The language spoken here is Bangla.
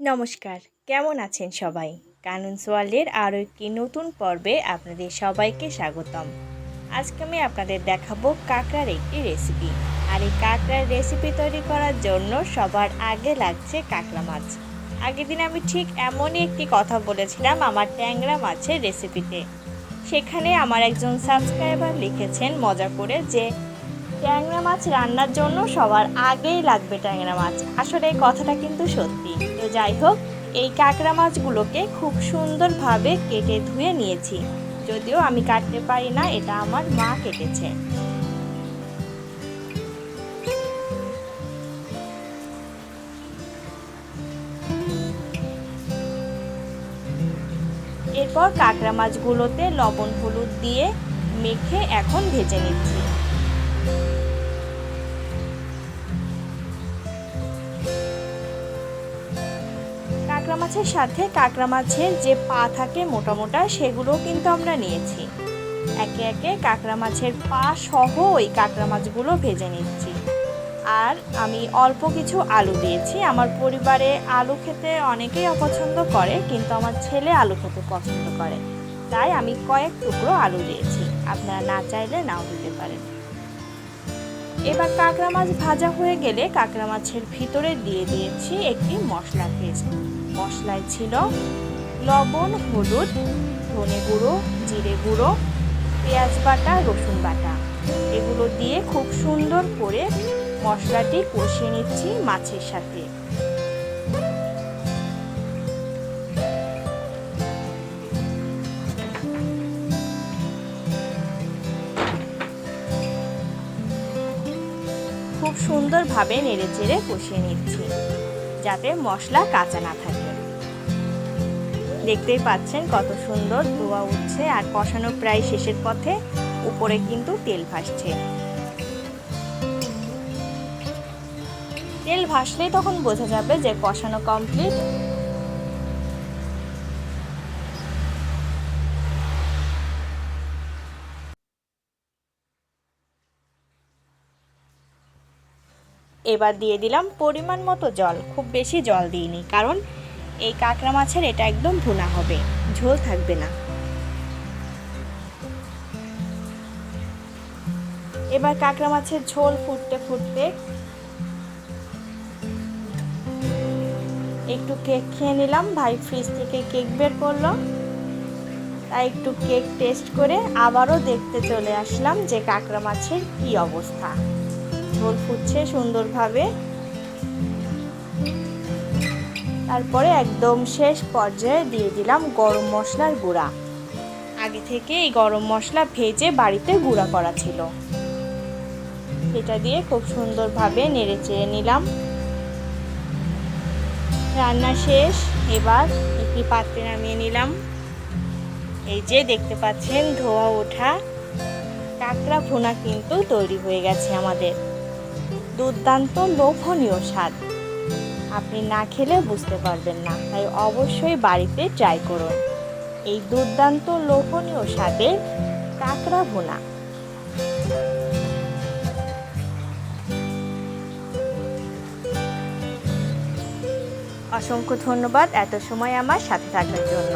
নমস্কার, কেমন আছেন সবাই? কানুন সোয়ালের আরও একটি নতুন পর্বে আপনাদের সবাইকে স্বাগতম। আজকে আমি আপনাদের দেখাবো কাঁকড়ার একটি রেসিপি আর এই কাঁকড়ার রেসিপি তৈরি করার জন্য সবার আগে লাগছে কাঁকড়া মাছ। আগের দিন আমি ঠিক এমনই একটি কথা বলেছিলাম আমার ট্যাংরা মাছের রেসিপিতে সেখানে আমার একজন সাবস্ক্রাইবার লিখেছেন মজা করে যে, ট্যাংরা মাছ রান্নার জন্য সবার আগেই লাগবে ট্যাংরা মাছ। আসলে এই কথাটা কিন্তু সত্যি। যাই হোক, এই কাঁকড়া মাছগুলোকে খুব সুন্দরভাবে কেটে ধুয়ে নিয়েছি। যদিও আমি কাটতে পারি না, এটা আমার মা কেটেছে। এরপর কাঁকড়া মাছগুলোতে লবণ হলুদ দিয়ে মেখে এখন ভেজে নিচ্ছি। কাঁকড়া মাছের সাথে কাঁকড়া মাছের যে পা থাকে মোটা মোটা সেগুলোও কিন্তু আমরা নিয়েছি। একে একে কাঁকড়া মাছের পা সহ ওই কাঁকড়া মাছগুলো ভেজে নিচ্ছি। আর আমি অল্প কিছু আলু দিয়েছি। আমার পরিবারে আলু খেতে অনেকেই অপছন্দ করে, কিন্তু আমার ছেলে আলু খেতে পছন্দ করে। তাই আমি কয়েক টুকরো আলু দিয়েছি। আপনারা না চাইলে নাও দিতে পারেন। এবার কাঁকড়া মাছ ভাজা হয়ে গেলে কাঁকড়া মাছের ভিতরে দিয়ে দিয়েছি একটি মশলা পেস্ট। মশলায় ছিল লবণ, হলুদ, ধনে গুঁড়ো, জিরে গুঁড়ো, পেঁয়াজ বাটা, রসুন বাটা। এগুলো দিয়ে খুব সুন্দর করে মশলাটি কষিয়ে নিচ্ছি মাছের সাথে। খুব সুন্দরভাবে নেড়ে চেড়ে কষিয়ে নিচ্ছি। যাতে মশলা কাঁচা না থাকে। দেখতেই পাচ্ছেন কত সুন্দর ধোয়া উঠছে আর কষানো প্রায় শেষের পথে উপরে কিন্তু তেল ভাসছে। তেল ভাসলেই তখন বোঝা যাবে যে কষানো কমপ্লিট এবার দিয়ে দিলাম পরিমাণ মতো জল। খুব বেশি জল দিইনি, কারণ এই কাঁকড়া মাছের এটা একদম ভুনা হবে, ঝোল থাকবে না। এবার কাঁকড়া মাছের ঝোল ফুটতে ফুটতে একটু কেক খেয়ে নিলাম। ভাই ফ্রিজ থেকে কেক বের করল। তাই একটু কেক টেস্ট করে আবারও দেখতে চলে আসলাম যে কাঁকড়া মাছের কি অবস্থা। ঝোল ফুটছে সুন্দরভাবে। তারপরে একদম শেষ পর্যায়ে দিয়ে দিলাম গরম মশলার গুঁড়া। আগে থেকে এই গরম মশলা ভেজে বাড়িতে গুঁড়া করা ছিল। এটা দিয়ে খুব সুন্দরভাবে নেড়ে চেড়ে নিলাম। রান্না শেষ, এবার একটি পাত্রে নামিয়ে নিলাম। এই যে দেখতে পাচ্ছেন ধোয়া ওঠা। কাঁকড়া ভুনা কিন্তু তৈরি হয়ে গেছে আমাদের। দুর্দান্ত লোভনীয় স্বাদ। আপনি না খেলে বুঝতে পারবেন না, তাই অবশ্যই বাড়িতে ট্রাই করুন। এই দুর্দান্ত লোভনীয় স্বাদের কাঁকড়া ভুনা। অসংখ্য ধন্যবাদ এত সময় আমার সাথে থাকার জন্য।